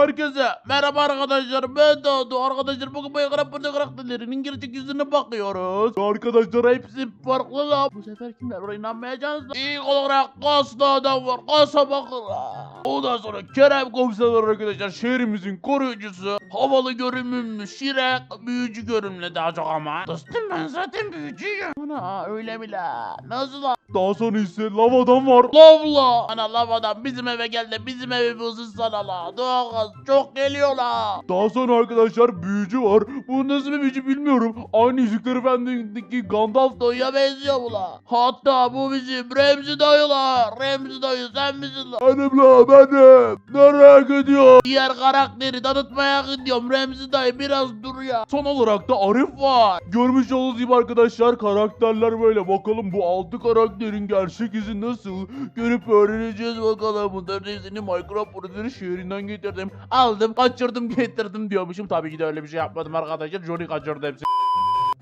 Herkese merhaba arkadaşlar. Ben Dağdu arkadaşlar bugün Minecraft burada karakterlerinin gerçek yüzüne bakıyoruz. Arkadaşlar hepsi farklı lan Bu sefer kimler var? İnanmayacaksınız İlk olarak kaslı adam var. Kasa bakın. Ondan sonra Kerem komiser var arkadaşlar. Şehrimizin koruyucusu. Havalı görünümlü Şirek büyücü görünümlü daha çok ama. Dostum ben zaten büyücüyüm. Ana öyle mi la? Nasıl la? Daha sonra ise lav adam var. Lavla. Ana lav adam bizim eve geldi. Bizim evi bozun sana la. Doğal çok geliyor la. Daha sonra arkadaşlar büyücü var. Bu nasıl bir büyücü bilmiyorum. Aynı Yüzükler Efendisi'ndeki Gandalf dayıya benziyor bu la. Hatta bu bizim Remzi dayı la. Remzi dayı sen misin la? Benim la benim. Nereye gidiyor? Diğer karakteri tanıtmaya gidiyorum. Remzi dayı biraz dur ya. Son olarak da Arif var. Görmüş olduğunuz gibi arkadaşlar karakterler böyle. Bakalım bu altı karakterin gerçek yüzü nasıl? Görüp öğreneceğiz bakalım. Bunların hepsini Minecraft prodüktörü şehrinden getirdim. Aldım, kaçırdım, getirdim diyormuşum. Tabii ki de öyle bir şey yapmadım arkadaşlar. Johnny kaçırdı hepsini.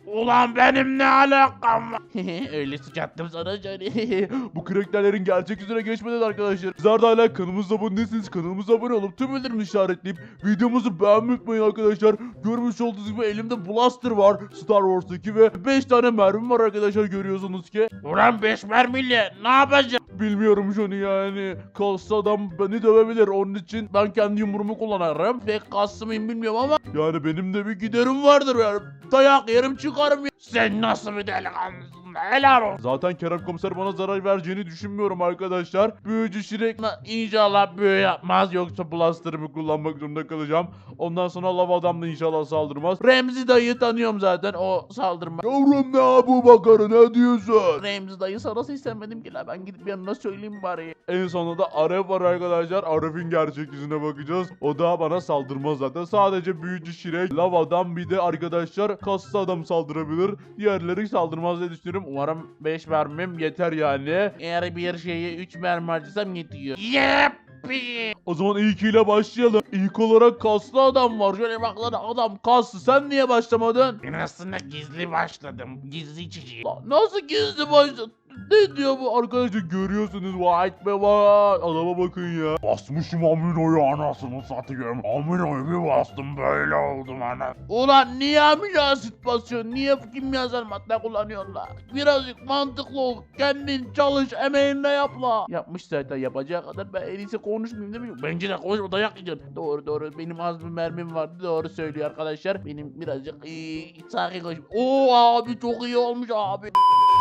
Ulan benim ne alakam var? Öyle sıçattım sana Johnny. Bu karakterlerin gerçek yüzüne geçmeden arkadaşlar. Sizler de hala kanalımıza abone değilseniz kanalımıza abone olup tüm bildirim işaretleyip videomuzu beğenmeyi unutmayın arkadaşlar. Görmüş olduğunuz gibi elimde Blaster var Star Wars'taki ve 5 tane mermi var arkadaşlar görüyorsunuz ki. Ulan 5 mermiyle ne yapacağım? Bilmiyorum Johnny yani. Kaslı adam beni dövebilir. Onun için ben kendi yumruğumu kullanırım. Pek kaslı mıyım bilmiyorum ama yani benim de bir giderim vardır yani. Dayak yerim çıkarım مرمي سنصب دلغم Helal olsun. Zaten Kerem komiser bana zarar vereceğini düşünmüyorum arkadaşlar. Büyücü Şirek inşallah büyü yapmaz yoksa blasterımı kullanmak zorunda kalacağım. Ondan sonra lava adam da inşallah saldırmaz. Remzi dayı tanıyorum zaten o saldırmaz. Yavrum ne bu bakarı ne diyorsun? Remzi dayı sarası istemedim ki la ben gidip yanına söyleyeyim bari. En sonunda da Aref var arkadaşlar. Aref'in gerçek yüzüne bakacağız. O da bana saldırmaz zaten. Sadece büyücü Şirek, lav adam bir de arkadaşlar kaslı adam saldırabilir. Diğerleri saldırmaz diye düşünüyorum. Umarım 5 mermim yeter yani. Eğer bir şeye 3 mermi harcasam yetiyor. Yeppi. O zaman ilk ile başlayalım. İlk olarak kaslı adam var. Şöyle bak lan adam kaslı. Sen niye başlamadın? Ben aslında gizli başladım. Gizli. Lan nasıl gizli başladın? Ne diyor bu arkadaşlar görüyorsunuz White be var. Adama bakın ya. Basmışım Amino'yu anasını satayım. Amino'yu bir bastım böyle oldum ana. Ulan niye amino asit basıyorsun? Niye kimyasal madde kullanıyorsun la? Birazcık mantıklı ol. Kendin çalış, emeğinle yap la. Yapmış zaten yapacağı kadar ben en iyisi konuşmayayım değil mi? Bence de konuşma dayak yiyeceksin. Doğru doğru benim az bir mermim vardı doğru söylüyor arkadaşlar. Benim birazcık ee, sakin konuş. Oo abi çok iyi olmuş abi.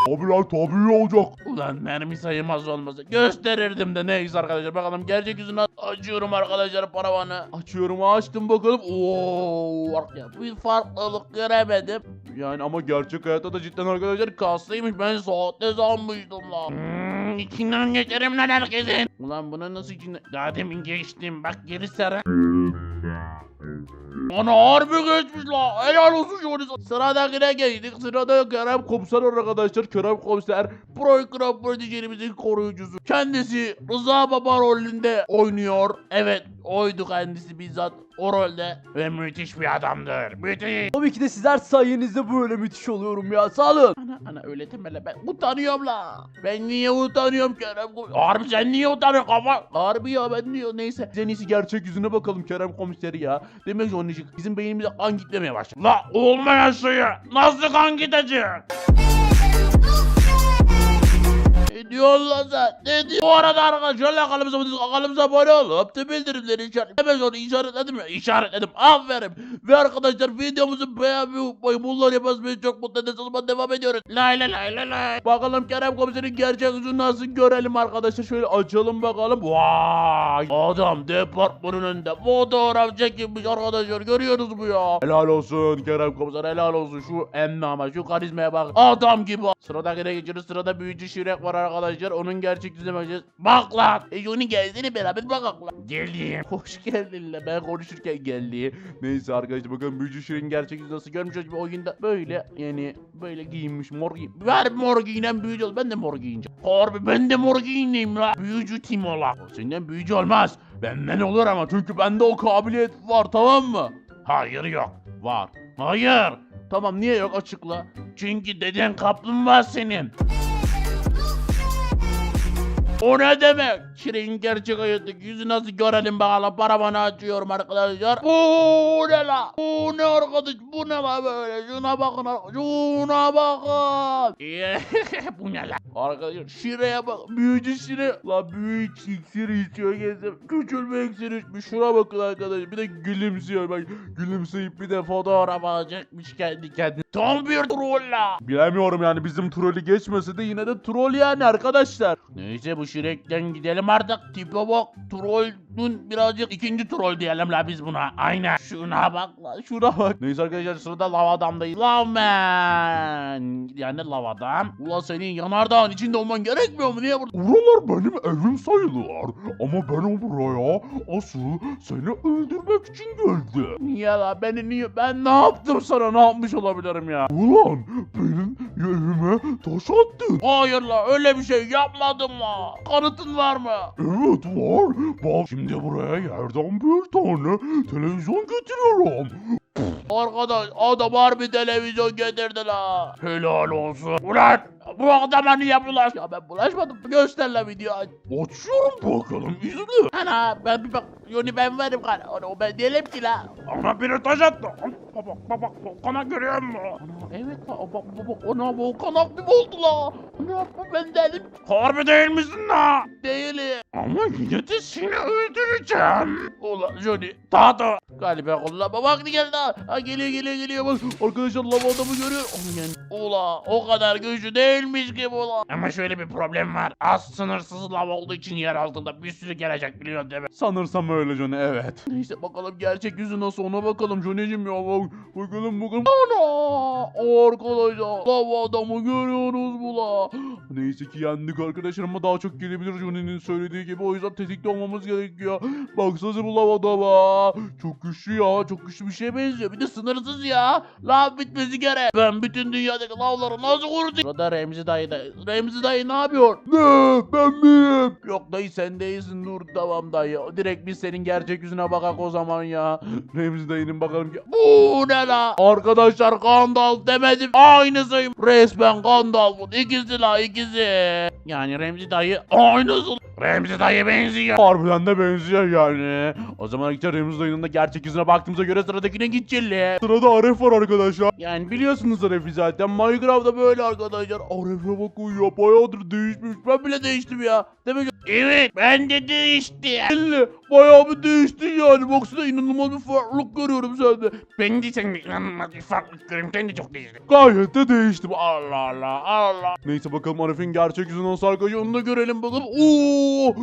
Abi lan tabii olacak. Ulan mermi sayılmaz olmasa gösterirdim de neyse arkadaşlar. Bakalım gerçek yüzünü açıyorum arkadaşlar paravanı. Açıyorum açtım bakalım. Ooo ya bir farklılık göremedim. Yani ama gerçek hayatta da cidden arkadaşlar kaslıymış. Ben sahte sanmıştım lan. Hmm, içinden geçerim lan herkesin. ulan buna nasıl içinde Daha demin geçtim bak geri sarı. Ana harbi geçmiş la. Helal olsun Johnny. Sıradakine geçtik. Sırada Kerem Komiser arkadaşlar. Kerem Komiser Minecraft projelerimizin koruyucusu. Kendisi Rıza Baba rolünde oynuyor. Evet oydu kendisi bizzat o rolde. Ve müthiş bir adamdır. Müthiş. Tabii ki de sizler sayenizde böyle müthiş oluyorum ya. Sağ olun. Ana ana öyle deme la ben utanıyorum la. Ben niye utanıyorum Kerem? Harbi sen niye utanıyorsun kafa? Harbi ya ben diyor neyse. En iyisi gerçek yüzüne bakalım Kerem Komiseri ya. Demek ki onun için bizim beynimize kan gitmemeye başladı. La olmayan şeyi nasıl kan gidecek? Ne diyorsun lan? Ne diyorsun? Bu arada arkadaşlar kanalımıza kanalımıza abone olup tüm bildirimleri işaret. Hemen sonra işaretledim ya işaretledim. Aferin. Ve arkadaşlar videomuzu beğenmeyi unutmayın. Bunları yaparız beni çok mutlu eder. O devam ediyoruz. Lay lay lay lay lay. Bakalım Kerem komiserin gerçek yüzünü nasıl görelim arkadaşlar. Şöyle açalım bakalım. Vay. Adam departmanın önünde fotoğraf çekilmiş arkadaşlar. Görüyorsunuz bu ya. Helal olsun Kerem komiser helal olsun. Şu emme ama şu karizmaya bak. Adam gibi. Sıradakine geçiyoruz. Sırada büyücü Şirek var arkadaşlar. Onun gerçek yüzüne bakacağız. Bak lan. E Johnny gelsene beraber bakalım lan. Geldim. Hoş geldin lan. Ben konuşurken geldi. Neyse arkadaşlar bakalım büyücü Şirin gerçek yüzü nasıl görmüş gibi oyunda böyle yani böyle giyinmiş mor giyin. Ver mor giyinen büyücü ol. Ben de mor giyineceğim. Harbi ben de mor giyineyim la. Büyücü Timola. Senden büyücü olmaz. Benden olur ama çünkü bende o kabiliyet var tamam mı? Hayır yok. Var. Hayır. Tamam niye yok açıkla. Çünkü deden kaplumbağa senin. O ne demek? Şirin gerçek hayattaki yüzü nasıl görelim bakalım. Paravanı açıyorum arkadaşlar. Bu ne la? Bu ne arkadaş? Bu ne la böyle? Şuna bakın. Şuna bakın. bu ne la? Arkadaşlar Şire'ye bak. Büyücü Şire. La büyücü iksir içiyor gezdim. Küçülme iksir içmiş. Şuna bakın arkadaşlar. Bir de gülümsüyor. Bak gülümseyip bir de fotoğraf alacakmış kendi kendine. Tam bir troll la. Bilemiyorum yani bizim trolü geçmese de yine de troll yani arkadaşlar. Neyse bu Şirek'ten gidelim artık. Tipe bak. Trollün birazcık ikinci troll diyelim la biz buna. Aynen. Şuna bak la. Şuna bak. Neyse arkadaşlar sırada lav adamdayız. Lav man. Yani lav adam. Ulan senin yanardağın içinde olman gerekmiyor mu? Niye burada? Buralar benim evim sayılır. Ama ben o buraya asıl seni öldürmek için geldim. Niye la? Beni niye? Ben ne yaptım sana? Ne yapmış olabilirim ya? Ulan benim evime taş attın. Hayır la öyle bir şey yapmadım la. Kanıtın var mı? Evet var. Bak şimdi buraya yerden bir tane televizyon getiriyorum. Arkadaş adam harbi televizyon getirdi la. Helal olsun. Ulan bu adama niye bulaş? Ya ben bulaşmadım. Göster la video aç. Açıyorum bakalım izle. Ana ben bir bak. Yoni ben varım kan. Onu ben değilim ki la. Ana biri taş attı. Baba baba kana görüyor musun? Ana evet la. Bak bak bak. Ana volkan aktif oldu la. Ana bu ben değilim. Harbi değil misin la? Değilim. Ama yine de seni öldüreceğim. Ulan Johnny. Tahta. Galiba kullanma vakti geldi ha. Ha geliyor geliyor geliyor. Bak arkadaşlar lava adamı görüyor. Onu yani. Ula o kadar güçlü değilmiş ki bu la. Ama şöyle bir problem var. Az sınırsız lava olduğu için yer altında bir sürü gelecek biliyorsun değil mi? Sanırsam öyle Johnny evet. Neyse bakalım gerçek yüzü nasıl ona bakalım Johnny'cim ya bak. Bakalım bakalım. Ana! Arkadaşlar lava adamı görüyoruz bu la. Neyse ki yendik arkadaşlar ama daha çok gelebilir Johnny'nin söylediği gibi. O yüzden tetikte olmamız gerekiyor. Baksanıza bu lavada var. Çok güçlü ya. Çok güçlü bir şeye benziyor. Bir de sınırsız ya. Lav bitmesi gerek. Ben bütün dünyadaki lavları nasıl kurutayım? Burada Remzi dayı da. Remzi dayı ne yapıyor? Ne? Ben miyim? Yok dayı sen değilsin dur tamam dayı. Direkt biz senin gerçek yüzüne bakak o zaman ya. Remzi dayının bakalım ki. Bu ne la? Arkadaşlar Gandalf demedim. Aynısıyım. Resmen Gandalf'ın ikisi la ikisi. Yani Remzi dayı aynısı. Remzi dayı benziyor. Harbiden de benziyor yani. O zaman arkadaşlar Remzi dayının da gerçek yüzüne baktığımıza göre sıradakine gideceğiz. Sırada Aref var arkadaşlar. Yani biliyorsunuz Aref'i zaten. Minecraft'ta böyle arkadaşlar. Aref'e bakın ya. Bayağıdır değişmiş. ben bile değiştim ya. Demek Evet ben de değiştim. Bayağı bir değiştin yani. Baksana inanılmaz bir farklılık görüyorum sende. Ben de senin inanılmaz bir farklılık görüyorum. Sen de çok değiştin. Gayet de değiştim. Allah Allah Allah. Neyse bakalım Arif'in gerçek yüzü nasıl arkadaşlar onu da görelim bakalım. Oo!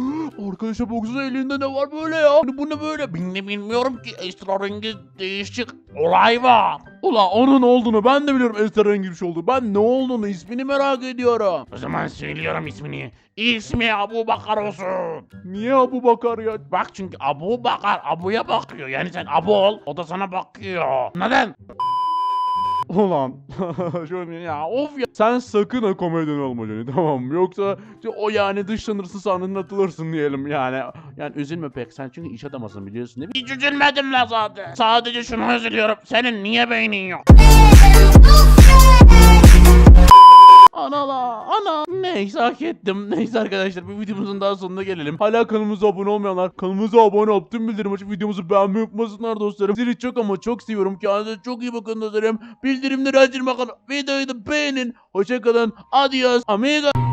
Arkadaşlar baksana elinde ne var böyle ya? Hani bu ne böyle? Ben de bilmiyorum ki esrarengiz değişik olay var. Ulan onun olduğunu ben de biliyorum esrarengiz bir şey oldu. Ben ne olduğunu ismini merak ediyorum. O zaman söylüyorum ismini. İsmi Abu Bakar olsun. Niye Abu Bakar ya? Bak çünkü Abu Bakar Abu'ya bakıyor. Yani sen Abu ol o da sana bakıyor. Neden? Ulan şöyle ya of ya. Sen sakın ha komedyen olma Johnny tamam mı? Yoksa o yani dışlanırsın sandığın atılırsın diyelim yani. Yani üzülme pek sen çünkü iş adamısın biliyorsun değil mi? Hiç üzülmedim la zaten. Sadece şunu üzülüyorum. Senin niye beynin yok? Ana la ana. Neyse hak ettim. Neyse arkadaşlar bu videomuzun daha sonuna gelelim. Hala kanalımıza abone olmayanlar kanalımıza abone olup tüm bildirim açıp videomuzu beğenmeyi unutmasınlar dostlarım. Sizleri çok ama çok seviyorum. Kendinize çok iyi bakın dostlarım. Bildirimleri açın bakalım. Videoyu da beğenin. Hoşçakalın. Adios amiga.